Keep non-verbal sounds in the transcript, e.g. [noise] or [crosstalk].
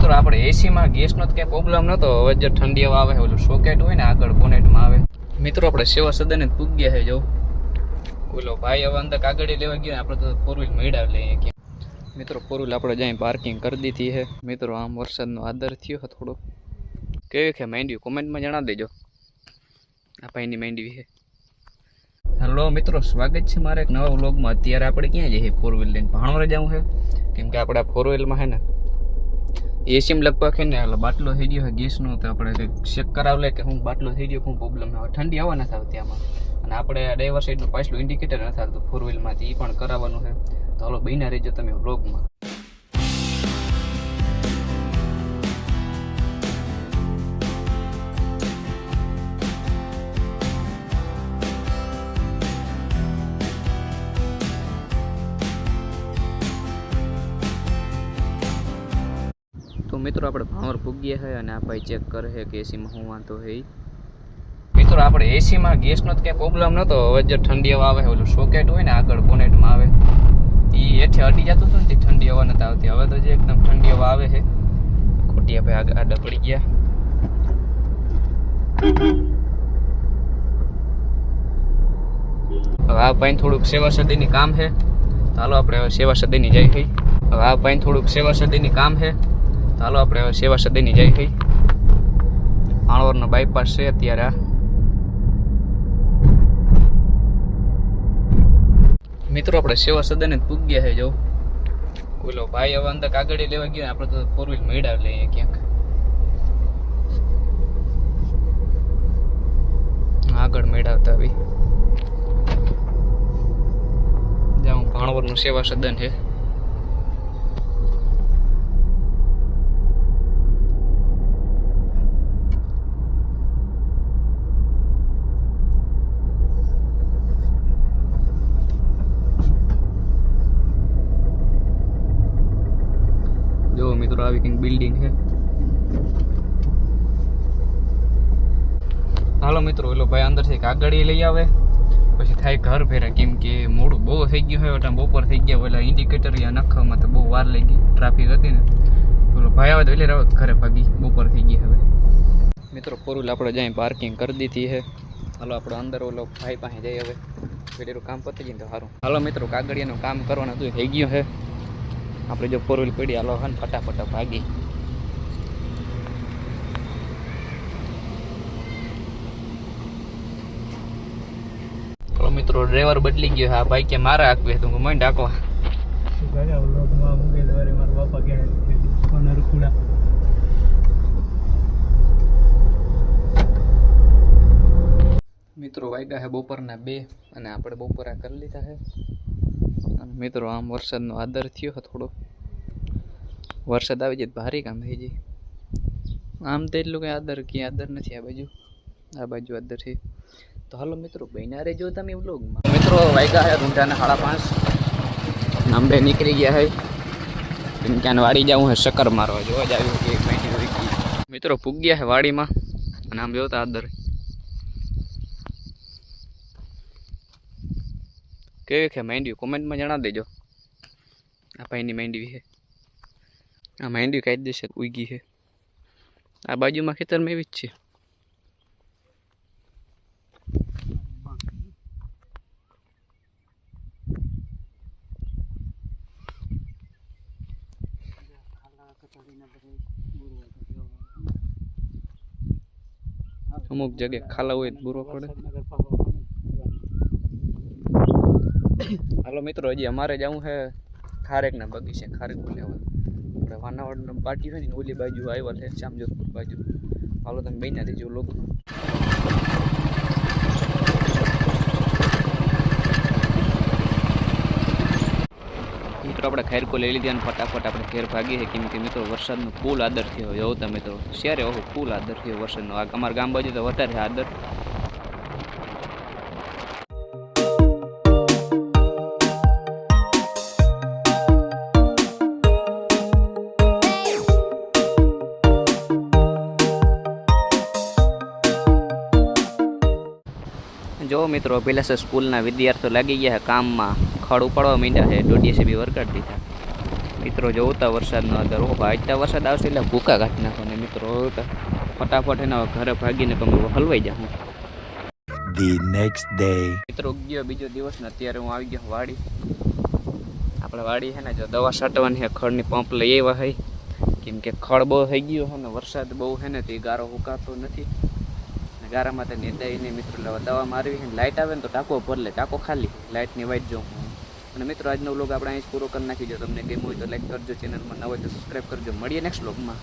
મિત્રો, આપણે એસીમાં ગેસનો તો ક્યાંય પ્રોબ્લેમ નહોતો હવે જે ઠંડી હવા આવે, ઓલું સોકેટ હોય ને, આગળ બોનેટમાં આવે. મિત્રો, આપણે સેવા સદને પૂગ ગયા છે જવું ઓલો ભાઈ હવે અંદર કાગળી લેવા ગયો ને આપણે તો ફોર વ્હીલ મેળા લઈએ ક્યાં. મિત્રો ફોર વ્હીલ આપણે જાય પાર્કિંગ કરી દીધી છે. મિત્રો, આમ વરસાદનો આદર થયો હતો થોડો. કેવી છે માંડવી કોમેન્ટમાં જણાવી દેજો. આ ભાઈની માંડવી છે. હલો મિત્રો, સ્વાગત છે મારા એક નવા વ્લોગમાં. અત્યારે આપણે ક્યાં જઈએ? ફોર વ્હીલ લઈને ભાણવરે જવું છે. કેમ કે આપણે ફોર વ્હીલમાં છે ને એસીમાં લગભગ છે ને, એટલે બાટલો થઈ ગયો ગેસનો તો આપણે ચેક કરાવલે કે હું બાટલો થઈ ગયો, શું પ્રોબ્લેમ આવે ઠંડી આવવા નથી આવતી આમાં. અને આપણે આ ડ્રાઈવર સાઈડનું પાછલું ઇન્ડિકેટર નથી આવતું ફોર વ્હીલમાંથી એ પણ કરાવવાનું છે. તો હાલો બહીના રહેજો તમે વ્લોગમાં મિત્રો, આપણે ભાવર પૂગ્યા છે અને આ ભાઈ ચેક કરે કે એસીમાં શું વાંધો છે મિત્રો, આપણે એસીમાં ગેસનો તો ક્યાંય પ્રોબ્લેમ નહોતો હવે જે ઠંડી હવા આવે, ઓલું સોકેટ હોય ને, આગળ બોનેટમાં આવે. એ હેઠે અડી જતું હતું ને ઠંડી હવા નથી આવતી. હવે તો જે એકદમ ઠંડી હવા આવે છે ખોટિયા ભાઈ આગળ આડા પડી ગયા. હવે આ ભાઈ થોડુંક સેવા સદીની કામ છે ચાલો, આપણે હવે સેવા સદીની જઈ થઈ હવે આ ભાઈ થોડુંક સેવા સદીની કામ છે હાલો, આપણે હવે સેવા સદયની જઈ થઈ આણવરનો બાયપાસ છે અત્યારે મિત્રો, આપણે સેવા સદન જ પૂગ્યા છે, જો. ઓલો ભાઈ હવે અંદર કાગળે લેવા ગયો, આપણે તો ફોર વ્હીલ મેળા લઈએ ક્યાંક. આગળ મેળાવતા આવી. જાઉં ભાણવરનું સેવા સદન છે જો મિત્રો આવી કંઈક બિલ્ડિંગ છે. હાલો મિત્રો, ઓલો ભાઈ અંદરથી કાગળી લઈ આવે. પછી થાય ઘર ફેરા કેમ કે મોડું બહુ થઈ ગયું હોય એટલે બપોર થઈ ગયા પેલા ઇન્ડિકેટર યા નખામાં તો બહુ વાર લઈ ગઈ ટ્રાફિક હતી ને. પેલો ભાઈ આવે તો એટલે રાવ ઘરે ભાગી, બપોર થઈ ગયા હવે. મિત્રો ફોર આપણે જાય પાર્કિંગ કરી દીધી છે. હાલો, આપણો અંદર ઓલો ભાઈ પાસે જઈએ હવે. પેલું કામ પતી ગયું તો સારું. હાલો, મિત્રો, કાગળિયાનું કામ કરવાનું હતું થઈ ગયું છે. આપણે જો ફોર વ્હીલ પડી હાલો હન ફટાફટ ભાગી. મિત્રો ડ્રાઈવર બદલી ગયો આ ભાઈ કે મારા હાકવે તો હું મને ડાકવા મિત્રો વાગ્યા છે બપોરના બે અને આપણે બપોરા કરી લીધા છે. અને મિત્રો, આમ વરસાદનો આદર થયો હતો થોડો. વરસાદ આવી જાય ભારે કામ થઈ જાય. આમ તો એટલું કંઈ આદર ક્યાં આદર નથી આ બાજુ. આ બાજુ આદર છે. તો હાલો મિત્રો બહેના રહેજો તમે વ્લોગમાં. મિત્રો, વાયગા હે રૂંઢાના સાડા પાંચ. આંબે નીકળી ગયા હે. કેમ કે વાડી જવું હે, શક્કર મારવા. જોવા જ આવ્યું કે મહિને મિત્રો, પૂગ્યા હે વાડીમાં. અને આમ જોતા આદર. કેવી છે મહેંદી કોમેન્ટમાં જણાવી દેજો. આ ભાઈની માંડવી છે. આ માંડવી કાયદેસર ઉગી છે. આ બાજુમાં ખેતરમાં એવી જ છે. અમુક જગ્યાએ ખાલા હોય બુરો પડે. [coughs] હાલો મિત્રો, હજી અમારે જવું છે. ખારેકના બગીચે ખારેક લેવા આપણે વાનાવાડ પાટી હોય ને, ઓલી બાજુ આવ્યા છે, શ્યામજોધપુર બાજુ. હાલો તમે બન્યા દેજો લોકો મિત્રો, આપણે ખેરકો લઈ લીધી અને ફટાફટ આપણે ઘેર ભાગીએ છે કેમ કે મિત્રો, વરસાદનો ફૂલ આદર થયો જોવો તમે મિત્રો શેરે ઓહો ફૂલ આદર થયો વરસાદનો. અમારા ગામ બાજુ તો વધારે આદર. જો મિત્રો પેલા છે સ્કૂલના વિદ્યાર્થીઓ લાગી ગયા કામમાં. ખડ ઉપાડવા માંડ્યા છે. દોઢીએ બી વરગાડી દીધા. મિત્રો જોતા વરસાદનો આધાર ઓ ભાઈ ત્યાં વરસાદ આવશે એટલે ભૂકા કાઢી નાખો ને મિત્રો તો ફટાફટ એના ઘરે ભાગીને તમે હલવાઈ જાઉં. The next day. મિત્રો ગયો બીજો દિવસ ને અત્યારે હું આવી ગયો વાડી. આપણે વાડી છે ને જો દવા છાંટવાની છે ખડની પંપ લઈ આવ્યા હોય કેમ કે ખડ બહુ થઈ ગયો છે ને વરસાદ બહુ છે ને તે ગારો હુકાતો નથી. ગારામાં તો નેદાય નહીં મિત્રો એટલે હવે દવા મારવી લાઇટ આવે ને તો ટાંકો ભરલે ટાંકો ખાલી. લાઇટની વાઇટ જો અને મિત્રો આજનો વ્લોગ આપણે અહીં પૂરો કરી નાખી જો તમને ગેમ હોય તો લાઈક કરજો ચેનલમાં ન હોય તો સબસ્ક્રાઈબ કરજો. મળીએ નેક્સ્ટ વ્લોગમાં